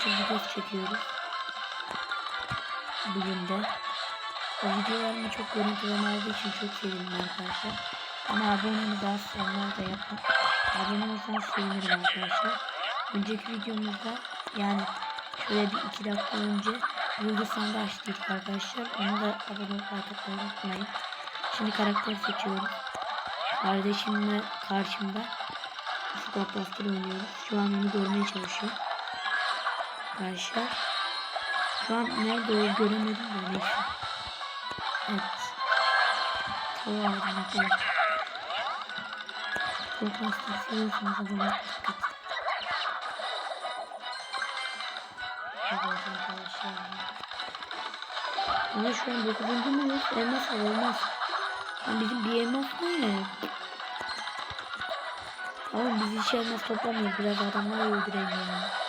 tanıtım videosu çekiyoruz. Bugün de. O videolarımı çok görüntüleme aldığı için çok sevindim arkadaşlar. Ama abonemiz az onlar da yapın. Abone olursanız sevinirim arkadaşlar. Önceki videomuzda yani şöyle bir iki dakika önce Yıldızhan'da açtık arkadaşlar. Ona da abone olup unutmayın. Şimdi karakter seçiyoruz. Kardeşimle karşımda Ufuk Atlas'ta oynuyoruz. Şu an onu görmeye çalışıyor. Arkadaşlar. Şu an nerede o göremedim de neyse. Evet. Tamam aldım arkadaşlar. Atlas'ı seviyorsanız abone olmayı. Evet arkadaşlar. Ama şu an 9. mu yok? Elmas olmaz. Lan bizim bir elmas ne? Ama biz hiç elmas toplamıyoruz. Biraz adamlar öldürelim ya.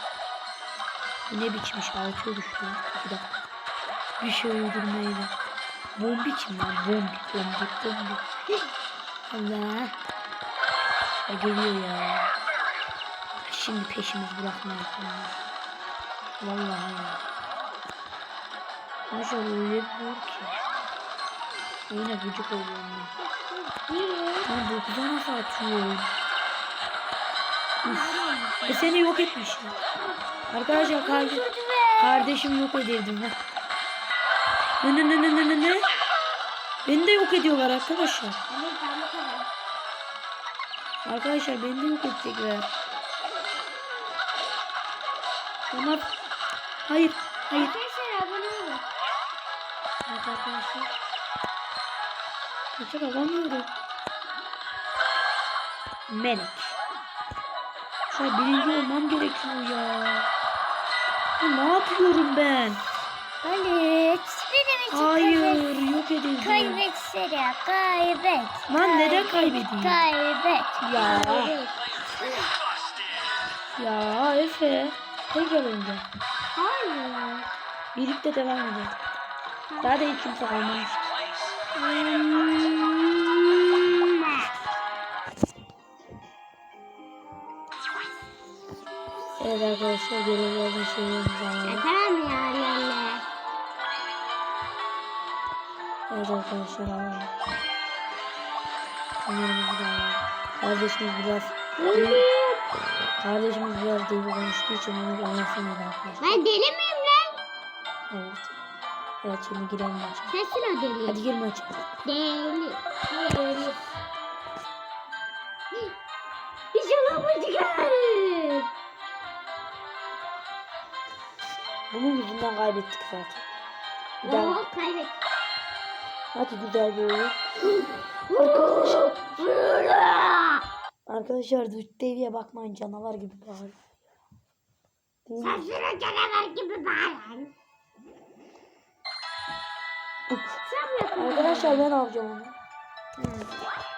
Ne biçmiş? Altıya düştü. Bir dakika. Bir şey öldürmeyle. Bombi kim lan? Bombi, bombi, bombi. Allah. Ya geliyor ya. Şimdi peşimiz bırakmayız. Vallahi ya. Maşallah öyle bir vur ki. Yine gıcık oluyorum ben. Ya 9'a nasıl atıyor? Uf. E seni yok etmiş. Arkadaşlar kardeş, kardeşim yok edildim. Ne ne ne ne ne ne ne? Beni de yok ediyorlar arkadaşlar. Arkadaşlar beni de yok edecekler. Onlar hayır hayır. Arkadaşlar abone olun. Evet arkadaşlar. Kaçak alamıyorum. Melek. Şu birinci olmam gerekiyor ya. Ya ne yapıyorum ben? Benim için Hayır yok edildi. Kaybet Sera. Kaybet. Lan neden kaybedeyim? Kaybet. Ya. Kaybet. Ya Efe. Tekrar önce. Hayır. Birlikte devam edelim. Daha da hiç kimse kalmamış. Hmm. Arkadaşlar görevlerden şeylerimizi alalım. Mi ya anne? Evet arkadaşlar alalım. Bunlarımızı da alalım. Kardeşimiz biraz Kardeşimiz biraz deli konuştuğu için onu oynasın arkadaşlar. Ben deli miyim lan? Evet. Evet şimdi girelim maça. Sensin o deli. Hadi gir maça. Deli. Deli. Bunun yüzünden kaybettik zaten. Bir daha. Oo kaybet. Hadi güzel bir oyun. Arkadaşlar. Arkadaşlar deviye bakmayın canavar gibi bağırıyor. Sen şuna canavar gibi yapın. Arkadaşlar ben alacağım onu.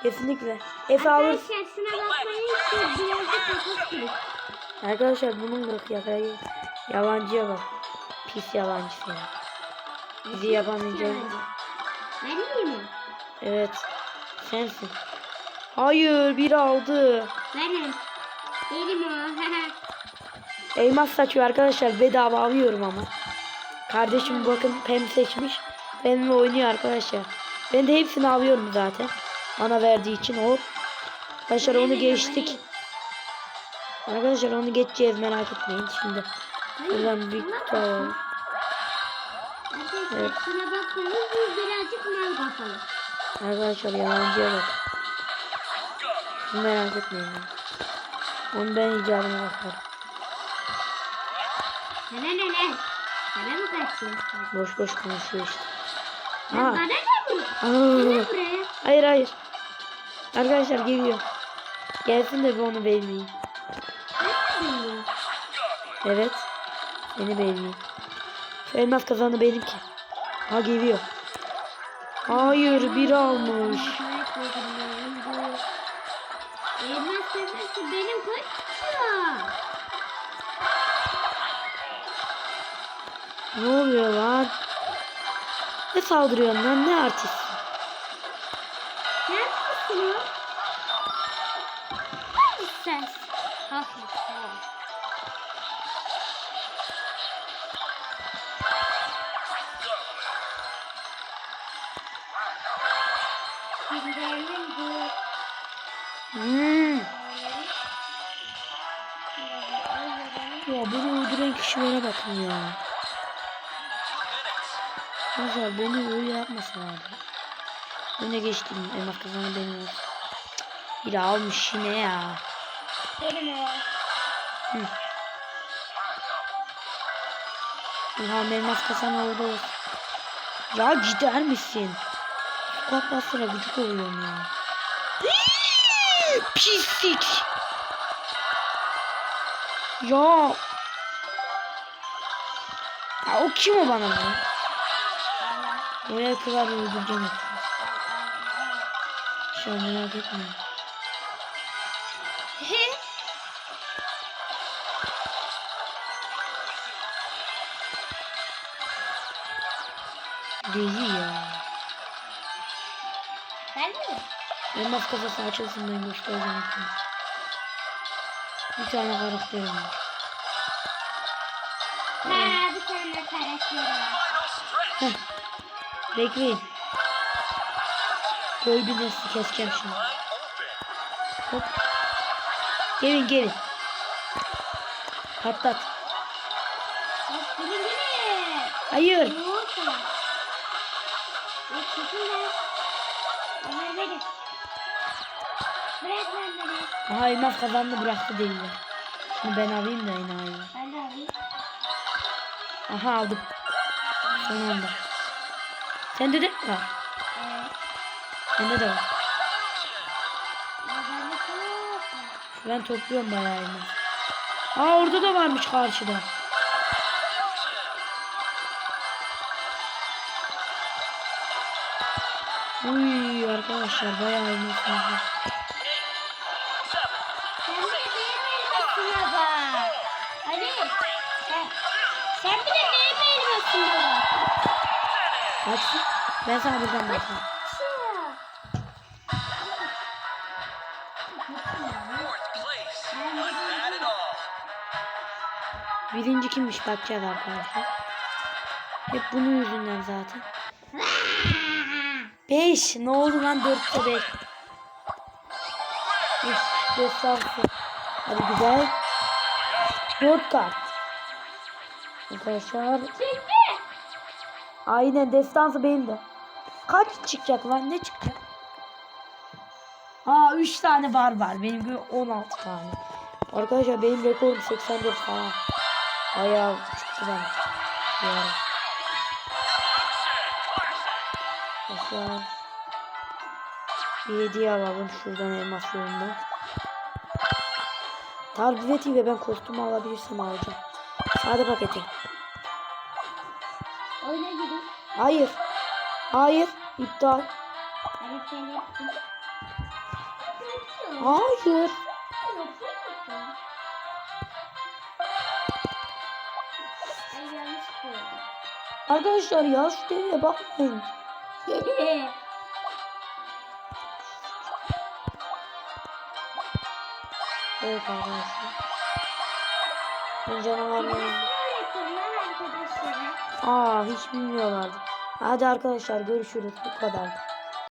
Kesinlikle. Efe alır. Arkadaşlar şuna bakmayın ki birazcık. Arkadaşlar bunun kırık yakayı. Yabancıya bak. Pis yabancı seni. Bizi yapamayacağız. Ben miyim? Evet. Sensin. Hayır biri aldı. Benim. Benim o. Elmas saçıyor arkadaşlar. Bedava alıyorum ama. Kardeşim bakın pem seçmiş. Benimle oynuyor arkadaşlar. Ben de hepsini alıyorum zaten. Bana verdiği için o. Arkadaşlar onu geçtik. Arkadaşlar onu geçeceğiz merak etmeyin şimdi. Buradan bir kutu alalım. Evet. şuna bakmayın bu birazcık mal kafalı. Arkadaşlar yalancıya bak. Merak etmeyin. Onu ben icabına bakarım. Sana ne ne? Sana mı kaçıyorsun? Boş boş konuşuyor işte. Ha. Bana ne bu? Aa. Hayır hayır. Arkadaşlar geliyor. Gelsin de bir onu beğeneyim. Ne? Evet. Beni beğeneyim. Şu elmas kazanı benimki. Ha geliyor. Hayır biri almış. Elmas benim kaçıyor. Ne oluyor lan? Ne saldırıyorsun lan ne artist? Hmm. Ya beni öldüren kişilere bakın ya. Arkadaşlar beni öyle yapmasalardı. Öne geçtim. Elmas kazanı benim olsun. Biri almış yine ya. Benim o. Hı. Ulan elmas kazan orada olsun. Ya gider misin? Sokak bastıra gıcık oluyorum ya. Pislik. Ya. Ya o kim o bana bu? Oraya kadar öldüreceğim. Şu an merak etmeyin. Deli ya. Ben mi? Elmas kafası açılsın ben göstereceğim hepinize. Bir tane karakterim var. Ha bir tane karakter var. Bekleyin. Koy bir nesli keseceğim şimdi. Hop. Gelin gelin. Patlat. Gelin. Hayır. Ömer verin. Bırak lan beni. Aha elmas kazandı bıraktı deliler. Şimdi ben alayım da enayi. Ben de alayım. Aha aldım. Son anda. Sende de mi var? Evet. Bende de var. Ben topluyorum bayağı elmas. Aa orada da varmış karşıda. Uy arkadaşlar bayağı elmas var. Bak. Ali. Sen, sen bir de benim elmasına bak. Kaç? Ben sana buradan bakayım. Birinci kimmiş bakacağız arkadaşlar. Hep bunun yüzünden zaten. 5. Ne oldu lan 4'te 5. Üf, destansı. Hadi güzel. 4 kart. Arkadaşlar. Aynen destansı benim de. Kaç çıkacak lan? Ne çıkacak? Aa 3 tane var var. Benim gibi 16 tane. Arkadaşlar benim rekorum 84 falan. Bayağı çıktı bana. Bir Arkadaşlar. Bir hediye alalım şuradan elmas yolundan. Tarbivet ve ben kostüm alabilirsem alacağım. Sade paketi. Oyuna gidin. Hayır. Hayır. İptal. Hayır. Arkadaşlar ya şu deliye bakmayın. Evet arkadaşlar. Ben canavarları... Öğretin lan arkadaşlara. Aa hiç bilmiyorlardı. Hadi arkadaşlar görüşürüz. Bu kadar.